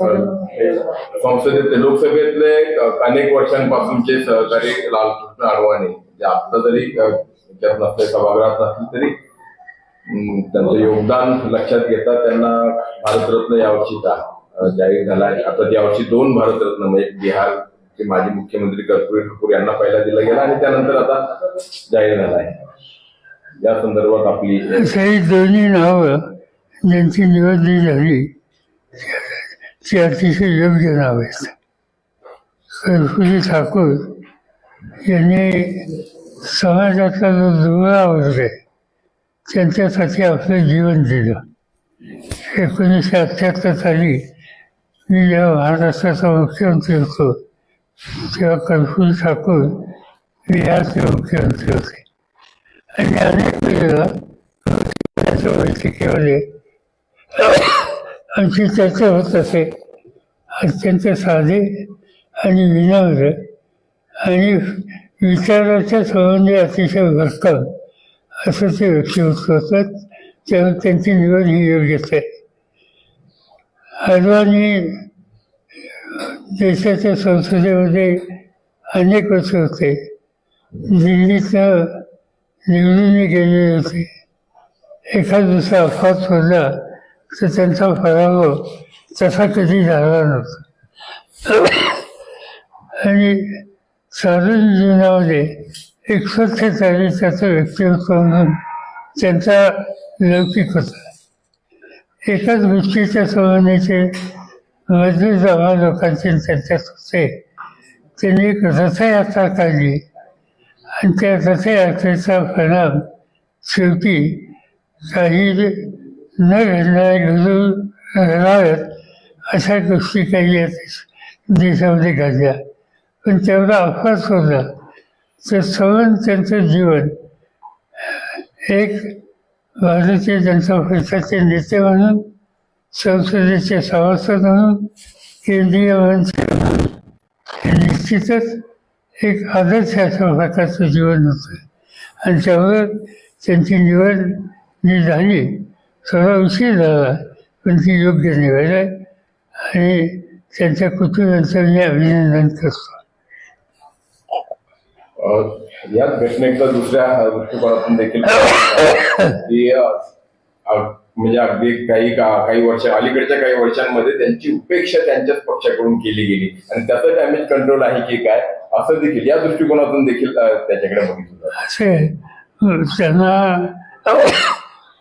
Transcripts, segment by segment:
संसदेत लोकसभेतले अनेक वर्षांपासूनचे सहकारी लालकृष्ण अडवाणी. जे आता जरी नसले सभागृहात नसले तरी त्यांचं योगदान लक्षात घेता त्यांना भारतरत्न यावर्षीचा अ, जाहीर झाला आहे. आता यावर्षी दोन भारतरत्न म्हणजे बिहारचे माजी मुख्यमंत्री कर्पूरी ठाकूर यांना पहिला दिला गेला आणि त्यानंतर आता जाहीर झाला आहे. या संदर्भात आपली काही दोन्ही नावं ज्यांची निवडणी झाली ती अतिशय योग्य नाव आहेत कर्पूरी ठाकूर यांनी समाजातला जो दुबळा वर्ग त्यांच्यासाठी आपलं जीवन दिलं. एकोणीसशे अठ्ठ्याहत्तर साली मी जेव्हा महाराष्ट्राचा मुख्यमंत्री होतो तेव्हा कर्पूरी ठाकूर बिहारचे मुख्यमंत्री होते. आणि अनेक वेळेला त्याच्या बैठकीमध्ये आमची चर्चा होत असे. अत्यंत साधे आणि विनम्र आणि विचाराच्या संबंधी अतिशय भक्कम असं ते व्यक्तिमत्व होतं त्यामुळे त्यांची निवड ही योग्यच आहे अडवाणी देशाच्या संसदेमध्ये अनेक वर्ष होते. दिल्लीतनं निवडून गेले होते. एखाद दुसरा अपघात होता तर त्यांचा पराभव हो. तसा कधी झाला नव्हता. आणि साधन जीवनामध्ये एक स्वच्छ चारित्र्याचं व्यक्तिमत्व म्हणून त्यांचा लौकिक होता. एकाच गोष्टीच्या संबंधीचे मजली जमा लोकांचे त्यांच्यात होते त्यांनी एक रथयात्रा काढली. आणि त्या रथयात्रेचा परिणाम शेवटी काही न घडणारे घडून घडाव्यात अशा गोष्टी काही आहेत देशामध्ये घडल्या. पण तेवढा अपघात होता. तर सवन त्यांचं जीवन एक भारतीय जनता पक्षाचे नेते म्हणून संसदेचे सभासद म्हणून केंद्रीय मंत्री म्हणून निश्चितच एक आदर्श अशा प्रकारचं जीवन होतं. आणि त्यावर त्यांची निवड जी झाली. थोडा उशीर झाला पण ती योग्य निवड आहे आणि त्यांच्या कुटुंबाचं मी अभिनंदन करतो. याच घटनेचा दुसऱ्या दृष्टिकोनातून देखील की म्हणजे अगदी काही का- काही वर्ष अलीकडच्या काही वर्षांमध्ये त्यांची उपेक्षा त्यांच्याच पक्षाकडून केली गेली. आणि त्याचं डॅमेज कंट्रोल आहे की काय असं देखील या दृष्टिकोनातून देखील त्याच्याकडे बघितलं. असे त्यांना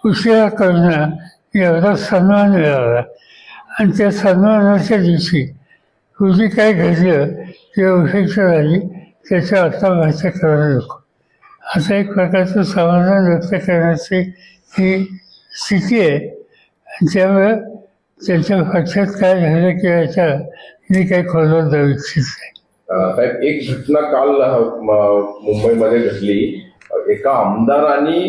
उशिरा करणं एवढा सन्मान मिळाला आणि त्या सन्मानाच्या दिवशी पूर्वी काय घडलं किंवा उपेक्षा झाली त्याच्या आता व्यक्त करायला नको. असं एक प्रकारचं समाधान व्यक्त करण्याची ही स्थिती आहे. त्यामुळे त्यांच्या पक्षात काय झालं किंवा याच्या मी काही खोलवर जाऊ इच्छित नाही. एक घटना काल मुंबईमध्ये घडली. एका आमदारांनी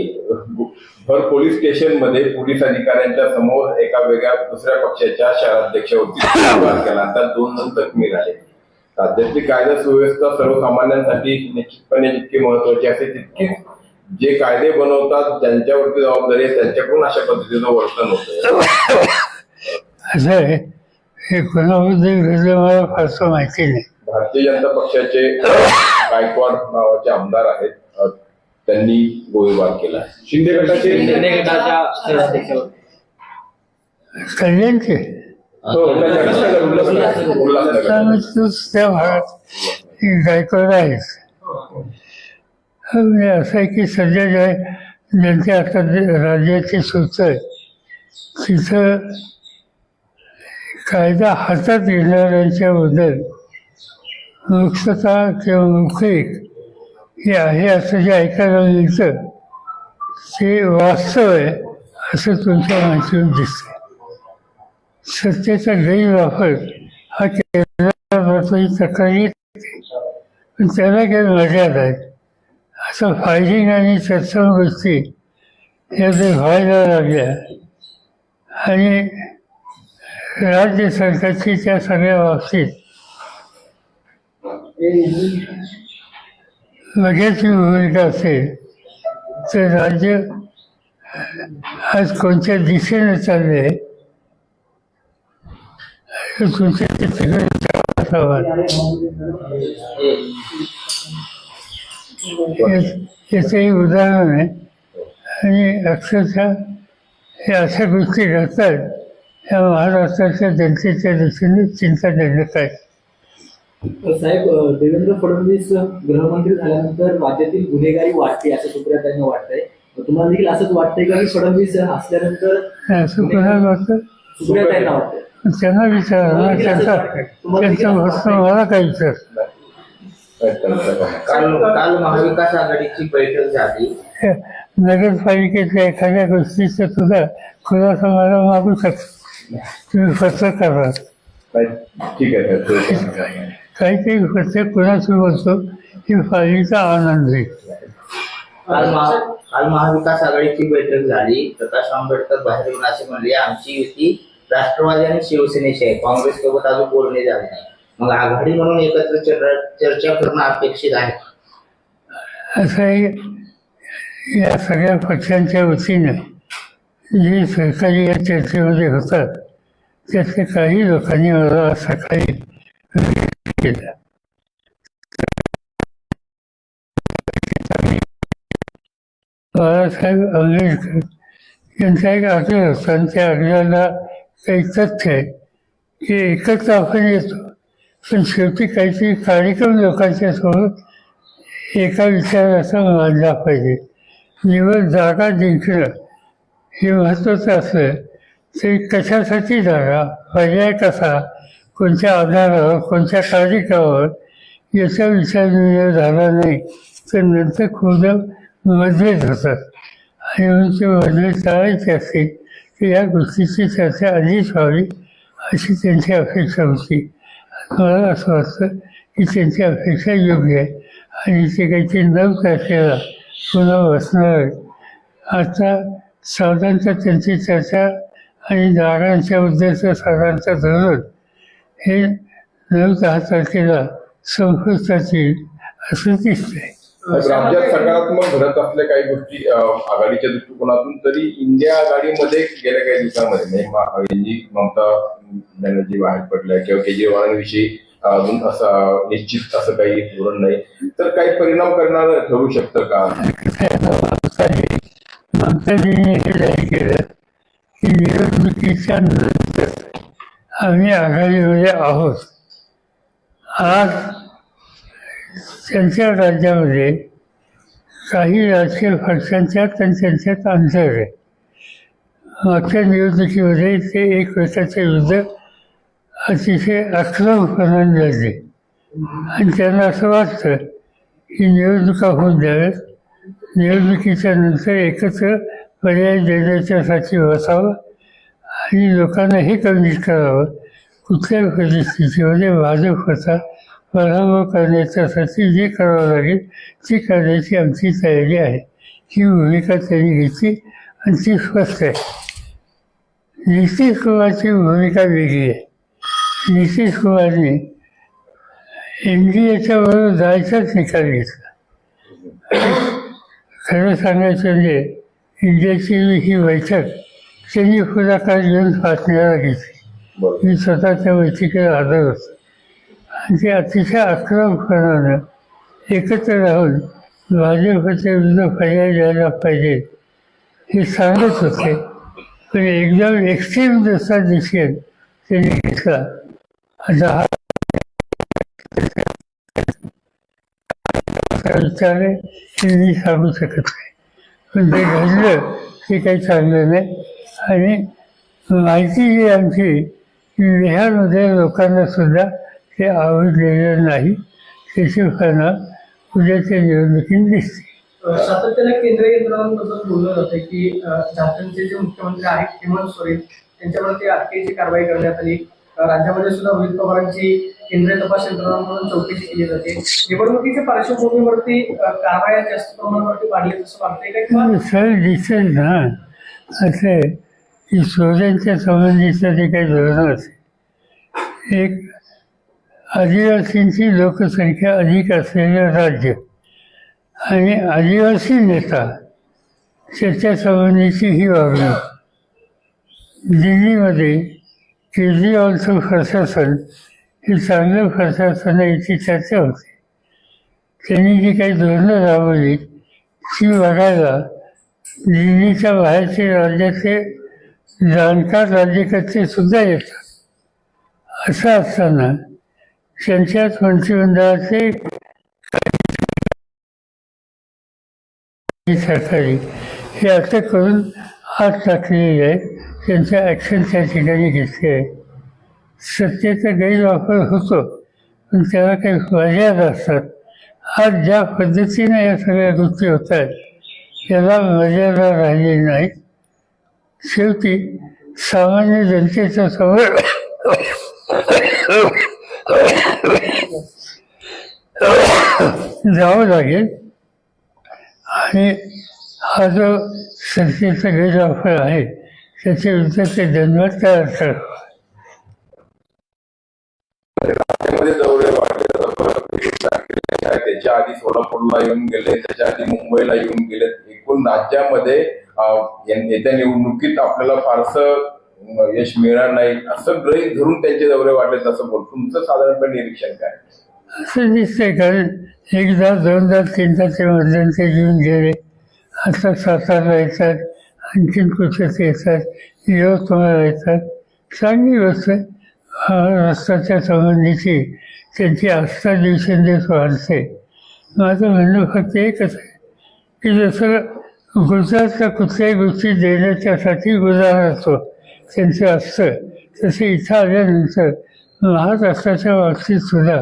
भर पोलीस स्टेशनमध्ये पोलीस अधिकाऱ्यांच्या समोर एका वेगळ्या दुसऱ्या पक्षाच्या शहराध्यक्षावरती केला. त्यात दोन जण जखमी झाले राज्यातली कायदा सुव्यवस्था सर्वसामान्यांसाठी निश्चितपणे जितकी महत्वाची असते तितकीच जे कायदे बनवतात ज्यांच्यावरती जबाबदारी आहे त्यांच्याकडून अशा पद्धतीचं वर्तन होतं असं आहे. हे कोणाबद्दल मला फारसं माहिती नाही. भारतीय जनता पक्षाचे गायकवाड नावाचे आमदार आहेत. त्यांनी गोळीबार केला. शिंदे गटाचे शिंदे गटाच्या शहराध्यक्षावर कल्याणचे? हो, उल्हासनगर, उल्हासनगर, उल्हासनगर. त्यामुळे तोच त्या भागात ही गायकवाड आहेच हा, म्हणजे असं आहे की सध्या जे ज्यांच्या आता राज्याची सुच आहे तिथं कायदा हातात घेणाऱ्यांच्याबद्दल मुक्तता किंवा मुखिक हे आहे असं जे ऐकायला मिळतं ते वास्तव आहे असं तुमच्या माहितीतून दिसतं सत्तेचा गैरवापर हा केला तक्रारी पण त्याला काही मर्यादा आहेत. असं फायरिंग आणि तत्सम गोष्टी या जर व्हायला लागल्या आणि राज्य सरकारची त्या सगळ्या बाबतीत बघ्याची भूमिका असेल तर राज्य आज कोणत्या दिशेने चालले आहे? तुमच्या तुमचे ते सगळे याचंही उदाहरण आहे. आणि अक्षरशः हे अशा गोष्टी घडतात या महाराष्ट्राच्या जनतेच्या दृष्टीने निर्णय आहे साहेब देवेंद्र फडणवीस गृहमंत्री झाल्यानंतर राज्यातील गुन्हेगारी वाढते असं सुप्रियाताईंना वाटतंय. तुम्हाला देखील असंच वाटतंय का की फडणवीस असल्यानंतर वाटतं सुप्रियाताईंना वाटतंय. त्यांना विचारा त्यांचा त्यांचा प्रश्न मला काय विचार. काल काल महाविकास आघाडीची बैठक झाली. नगरपालिकेच्या एखाद्या गोष्टीचा सुद्धा खुलासा मला मागू शकतो तुम्ही फक्त करा ठीक आहे सर काहीतरी फक्त कुणाचं बोलतो ही फाईलचा आनंद आहे. काल महा काल महाविकास आघाडीची बैठक झाली. प्रकाश आंबेडकर बाहेर येऊन असे म्हणले आमची युती राष्ट्रवादी आणि शिवसेनेची आहे. काँग्रेस सोबत अजून बोलणे झाले नाही. मग आघाडी म्हणून एकत्र चर्चा करणं अपेक्षित आहे. असं या सगळ्या पक्षांच्या वतीनं जे सहकारी या चर्चेमध्ये होतात त्यातल्या काही लोकांनी मला सकाळी केलं बाळासाहेब आंबेडकर यांचा एक आग्रह होता आणि त्या आग्रहाला काही तथ्य आहे. की एकत्र आपण येतो. पण शेवटी काहीतरी कार्यक्रम लोकांच्या सोबत एका विचाराचा मानला पाहिजे. निवड जागा जिंकणं हे महत्त्वाचं असलं तरी कशासाठी जागा? पर्याय कसा? कोणत्या आधारावर कोणत्या तारीखावर याचा विचार निर्णय झाला नाही. तर नंतर खूप मतभेद होतात. आणि म्हणून ते मतभेद टाळायचे असतील तर या गोष्टीची चर्चा आधीच व्हावी अशी त्यांची अपेक्षा होती. मला असं वाटतं की त्यांची अपेक्षा योग्य आहे. आणि ते काहीतरी नऊ तारखेला पुन्हा बसणार आहे. आता साधारणतः त्यांची चर्चा आणि जागांच्याबद्दलचं साधारणतः धोरण हे नऊ दहा तारखेला येईल असं दिसतंय राज्यात सकारात्मक घडत असल्या काही गोष्टी आघाडीच्या दृष्टिकोनातून तरी इंडिया आघाडीमध्ये गेल्या काही दिवसांमध्ये म्हणजे मा- यांची ममता बॅनर्जी बाहेर पडल्या किंवा केजरीवालांविषयी अजून असं निश्चित असं काही धोरण नाही. तर काही परिणाम करणार ठरू शकतं का? ममताजीने हे जाहीर केलं की निवडणुकीच्या नंतर आम्ही आघाडीमध्ये आहोत. आज त्यांच्या राज्यामध्ये काही राजकीय पक्षांच्यात आणि त्यांच्यात अंतर आहे मागच्या निवडणुकीमध्ये ते एकमेकाच्या विरुद्ध अतिशय आक्रमकपणाने लढले आणि त्यांना असं वाटतं की निवडणुका होऊन द्याव्यात. निवडणुकीच्या नंतर एकत्र पर्याय देण्याच्यासाठी बसावं आणि लोकांना हे कन्व्हिन्स करावं कुठल्याही परिस्थितीमध्ये भाजपचा पराभव करण्याच्यासाठी जे करावं लागेल ती करण्याची आमची तयारी आहे. ही भूमिका त्यांनी घेतली आणि ती स्पष्ट आहे. नितीश कुमारची भूमिका वेगळी आहे. नितीश कुमारने एन डी एच्या बरोबर जायचाच निकाल घेतला. खरं सांगायचं म्हणजे इंडियाची ही बैठक त्यांनी पुढाकार घेऊन बातम्याला घेतली. बरोबर मी स्वतः त्या बैठकीला हजर होतो. आणि ते अतिशय आक्रमकपणानं एकत्र राहून भाजपच्या विरुद्ध पर्याय द्यायला पाहिजे. हे सांगत होते. पण एकदम एक्स्ट्रीम जसा डिसिजन त्यांनी घेतला. आता हा असा विचार आहे ते मी सांगू शकत नाही. पण ते घडलं ते काही चांगलं नाही. आणि माहिती जी आमची की बिहारमध्ये लोकांना सुद्धा ते आवडलेलं नाही. परिणाम उद्याच्या निवडणुकीत दिसते. सातत्याने केंद्रीय यंत्रणांबद्दल बोललं जातं की झारखंडचे जे मुख्यमंत्री आहेत हेमंत सोरेन त्यांच्यावरती अटकेची कारवाई करण्यात आली. राज्यामध्ये सुद्धा रोहित पवारांची केंद्रीय तपास यंत्रणांकडून चौकशी केली जाते. निवडणुकीच्या पार्श्वभूमीवरती कारवाया जास्त प्रमाणावरती वाढल्या असं वाटतंय का? सर दिसेल ना. असं की सूर्यांच्या संबंधीचं जे काही धोरण असेल एक आदिवासींची लोकसंख्या अधिक असलेलं राज्य आणि आदिवासी नेता त्याच्यासंबंधीची ही वागणूक. दिल्लीमध्ये केजरीवालचं प्रशासन हे चांगलं प्रशासन आहे याची चर्चा होती. त्यांनी जी काही धोरणं राबवली ती बघायला दिल्लीच्या बाहेरचे राज्याचे जाणकार राज्यकर्ते सुद्धा येतात. असं असताना त्यांच्यात मंत्रिमंडळाचे सरकारी हे असं करून हात टाकलेले आहे त्यांच्या ॲक्शन त्या ठिकाणी घेतली. आहे सत्तेचा गैरवापर होतो पण त्याला काही मर्यादा असतात. आज ज्या पद्धतीने या सगळ्या गोष्टी होत आहेत याला मर्यादा राहिलेली नाहीत. शेवटी सामान्य जनतेच्या समोर जावं लागेल. आणि हा जो संस्थेचा गैरवापर आहे त्याच्या विरुद्ध ते दंडवत तयार करावं त्याच्या आधी सोलापूरला येऊन गेले त्याच्या आधी मुंबईला येऊन गेले. एकूण राज्यामध्ये येत्या निवडणुकीत आपल्याला फारसं यश मिळणार नाही असं गृहित धरून त्यांचे दौरे वाटले असं बोल तुमचं साधारणपणे निरीक्षण काय? असं दिसतंय कारण एकदा दोनदा तीनदा ते मध्यंतरी घेऊन गेले. आता सातारला येतात आणखीन कुठेच येतात यवतमाळ येतात. चांगली गोष्ट आहे रस्त्याच्या संबंधीची त्यांची आस्था दिवसेंदिवस वाढते. माझं म्हणणं फक्त एकच आहे की जसं गुजरातला कुठल्याही गोष्टी देण्याच्यासाठी गुजारा असतो त्यांचं असतं. तसं इथं आल्यानंतर महाराष्ट्राच्या बाबतीत सुद्धा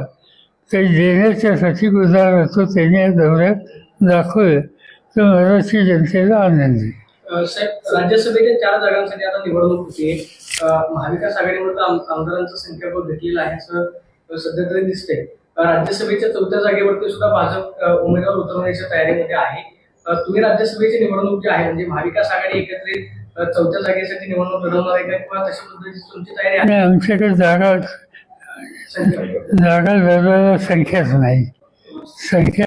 काही देण्याच्यासाठी गुजार होतो त्यांनी या दौऱ्यात दाखवलं. तर मराठी जनतेला आनंद आहे. साहेब राज्यसभेच्या चार जागांसाठी आता निवडणूक होती. महाविकास आघाडीमध्ये आमदारांचा संख्याबळ घटलेला आहे असं सध्या तरी दिसतंय. राज्यसभेच्या चौथ्या जागेवरती सुद्धा भाजप उमेदवार उतरवण्याच्या तयारीमध्ये आहे. तुम्ही राज्यसभेची निवडणूक जी आहे म्हणजे महाविकास आघाडी एकत्रित चौथ्या जागेसाठी निवडणूक लढवणार आहे का? किंवा तशा पद्धतीची तुमची तयारी आहे? आणि आमच्याकडे जागा जागा लढवायला संख्याच नाही. संख्या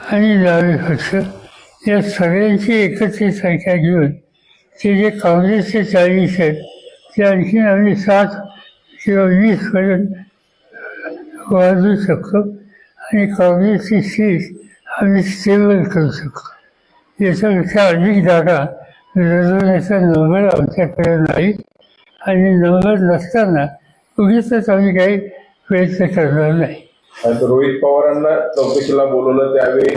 आणि डावे पक्ष या सगळ्यांची एकत्रित संख्या घेऊन ते जे काँग्रेसचे चाळीस आहेत ते आणखी आम्ही सात किंवा वीसपर्यंत वाढवू शकतो आणि काँग्रेसची सीट आम्ही स्टेबल करू शकतो. याच्यापेक्षा अधिक जागा लढवण्याचा नंबर आमच्याकडे नाही आणि नंबर नसताना उगीच आम्ही काही प्रयत्न करणार नाही. रोहित पवारांना चौकशीला बोलवलं त्यावेळी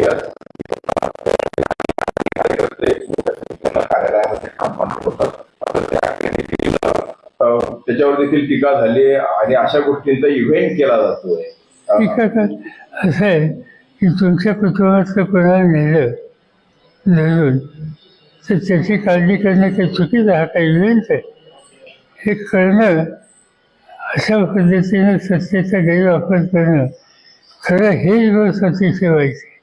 कार्यालयामध्ये काम होतं. आता त्या त्याच्यावर देखील टीका झाली आहे आणि अशा गोष्टींचा इव्हेंट केला जातोय. ठीक असं आहे की तुमच्या कुटुंबातलं कोणाला नेलं धरून तर त्याची काळजी करणं काही चुकीचं हा काही इव्हेंट आहे. हे करणं अशा पद्धतीनं सत्तेचा गैरवापर करणं खरं हेच गोष्ट अतिशय वाईट आहे.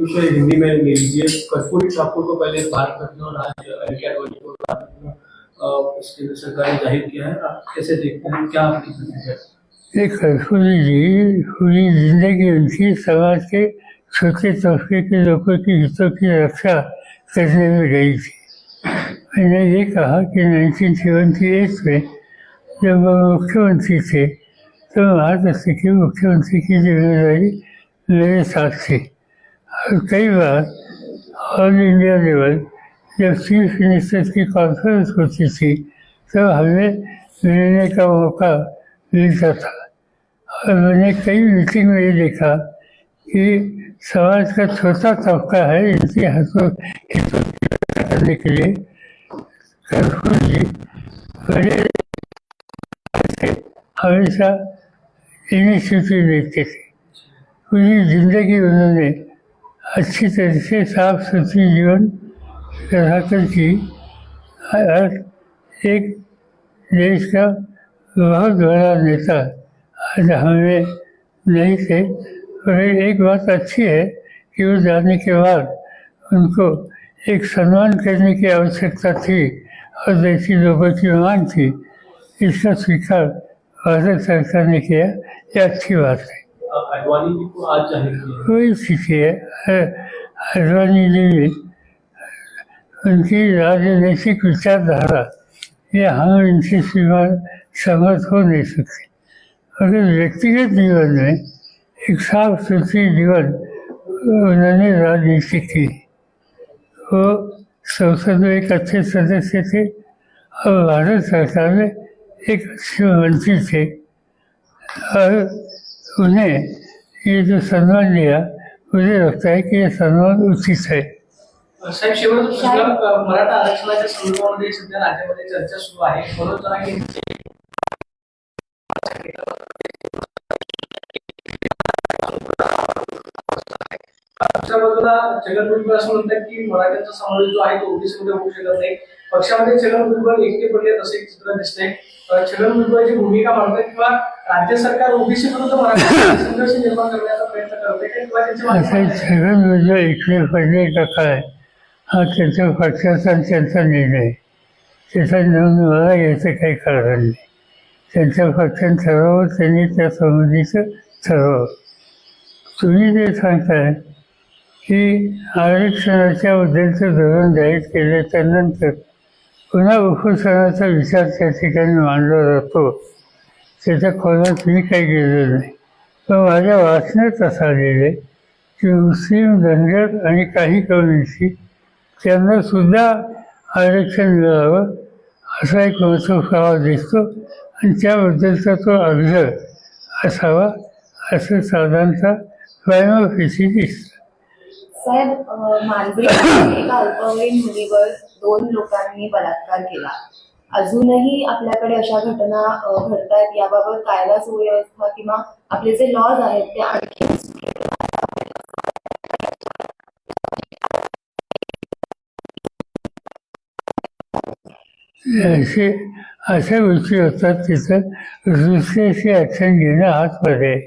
विषय हिंदी में लीजिए। कर्पूरी ठाकुर को पहले ज़िंदगी समाज के छोटे तबके के लोगों की हितों की रक्षा करने में गई थी। मैंने ये कहा कि 1978 में जब वो मुख्यमंत्री थे तो महाराष्ट्र के मुख्यमंत्री की ज़िम्मेदारी मेरे साथ थी। और कई बार ऑल इंडिया लेवल जब चीफ मिनिस्टर की कॉन्फ्रेंस होती थी तो हमें मिलने का मौका मिलता था। और मैंने कई मीटिंग में ये देखा कि समाज का छोटा तबका है इनके हाथों की करने के लिए। जी बड़े हमेशा इनिशिएटिव लेते थे। पूरी ज़िंदगी उन्होंने अच्छी तरह से साफ़ सुथरी जीवन रहा की। एक देश का बहुत बड़ा नेता आज हमें नहीं थे। और एक बात अच्छी है कि वो जाने के बाद उनको एक सम्मान करने की आवश्यकता थी और जैसी लोगों की मांग थी। इसका स्वीकार भारत सरकार ने किया। ये अच्छी बात है। कोई है अडवाणी जी भी उनकी राजनीतिक विचारधारा ये हम इनसे सीमा सहमत हो नहीं सकते। अगर व्यक्तिगत जीवन में एक साफ़ सुथरी जीवन उन्होंने राजनीति की वो संसद में एक अच्छे सदस्य थे और भारत सरकार में एक अच्छे मंत्री थे। और उन्हें ये जो सम्मान दिया मुझे लगता है कि ये सम्मान उचित है। साहेब मराठा आरक्षणाच्या संदर्भामध्ये सध्या राज्यामध्ये चर्चा सुरू आहे. बाजूला छगन भुजबळ असं म्हणतात की मराठ्यांचा समावेश जो आहे तो ओबीसी मध्ये होऊ शकत नाही. पक्षामध्ये छगन भुजबळ एकटे पडले असं एक चित्र दिसतंय अ, छगन भुजबळची भूमिका मांडतात किंवा राज्य सरकार ओबीसी संघर्ष निर्माण करण्याचा प्रयत्न करते इकडे पडले का काय? हा त्यांच्या पक्षाचा आणि त्यांचा निर्णय. त्याचा निर्णय मला याचं काही कारण नाही. त्यांच्या पक्षाने ठरवावं त्यांनी त्या संबंधीचं ठरवावं. तुम्ही जे सांगताय की आरक्षणाच्या बद्दलचं धोरण जाहीर केल्याच्यानंतर पुन्हा उपोषणाचा विचार त्या ठिकाणी मांडला जातो. त्याच्या खोलात मी काही गेलो नाही. पण माझ्या वाचण्यात असा लिहिले की मुस्लिम धनगर आणि काही कम्युनिटी त्यांना सुद्धा आरक्षण मिळावं असा एक महत्त्वपुरावा दिसतो आणि त्याबद्दलचा तो अग्रह असावा असं साधारणतः प्रायमफिसी दिसतं. साहेब अ, एका अल्पवयीन मुलीवर दोन लोकांनी बलात्कार केला. अजूनही आपल्याकडे अशा घटना अ, घडतायत याबाबत कायदा सुव्यवस्था किंवा आपले जे लॉज आहेत ते आणखी असे अशा गोष्टी होतात तिथं दुसऱ्याची ॲक्शन घेणं हाच पर्याय आहे.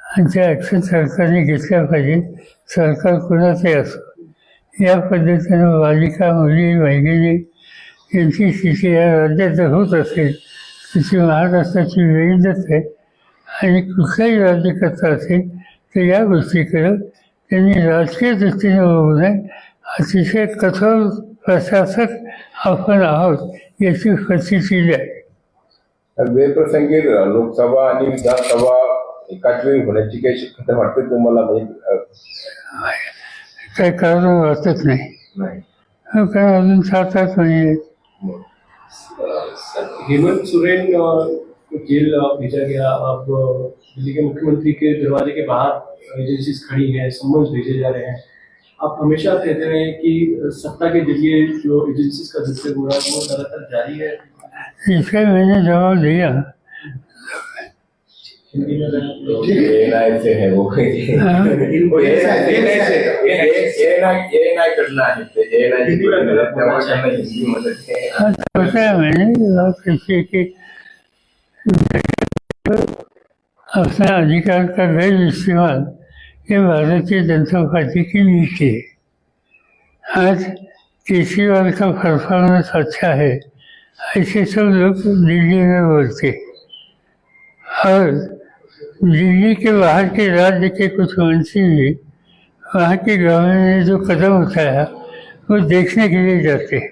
आणि त्या ॲक्शन सरकारने घेतल्या पाहिजे सरकार कुणाचंही असो या पद्धतीनं बालिका मुली वैगिनी यांची स्थिती या राज्यात होत असेल तिची महाराष्ट्राची विविधच आहे आणि कुठलाही राज्यकर्ता असेल तर या गोष्टीकडं त्यांनी राजकीय दृष्टीने बघू नये अतिशय कठोर प्रशासक आपण आहोत याची प्रचिती आहे वेळप्रसंगी लोकसभा आणि विधानसभा एकाच वेळी होण्याची काही शक्यता वाटते तुम्हाला? म्हणजे काय कारण वाटत नाही. नाही. हो, कारण अजून सात आठ महिने. सर हेमंत सोरेन को जेल भेजा गया। अब दिल्ली के मुख्यमंत्री के दरवाजे के बाहर एजेंसीज खड़ी हैं, समन्स भेजे जा रहे हैं। आप हमेशा कहते रहे हैं कि सत्ता के ज़रिए जो एजेंसीज का दुरुपयोग हो रहा है, वो लगातार जारी है। इसका मैंने जवाब दिया। हिंदी में अगर- एएनआय आहे ते त्यामुळे त्यांना अपना अधिकार का गैर इस्तेमाल ये भारतीय जनता पार्टी की नीति है आज केजरीवाल का परफॉर्मेंस अच्छा है ऐसे सब लोग दिल्ली में बोलते और दिल्ली के बाहर के राज्य के कुछ मंत्री भी वहाँ के गवर्नर ने जो कदम उठाया, वो देखने के लिए जाते हैं।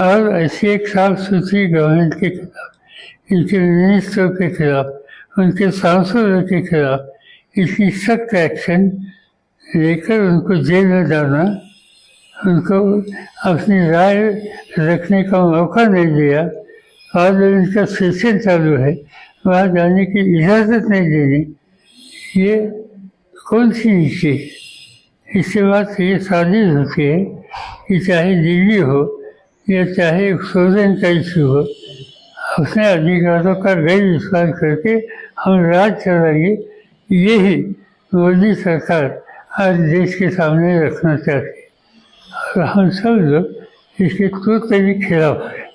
और ऐसी एक साफ़ सुथरी गवर्नमेंट के खिलाफ, इनके मिनिस्टर के खिलाफ, उनके सांसदों के खिलाफ इतनी सख्त एक्शन लेकर उनको जेल में डालना उनको अपनी राय रखने का मौका नहीं दिया, और इनका सेशन चालू है वहाँ जाने की इजाज़त नहीं देनी ये कौन सी नीति है इसके बाद ये साजिश होती है कि चाहे दिल्ली हो या चाहे सोजन का इशू हो. अपने अधिकारों का गैर इस्तेमाल करके हम राज चलाएंगे यही मोदी सरकार आज देश के सामने रखना चाहती है और हम सब लोग इसके भी खिलाफ हैं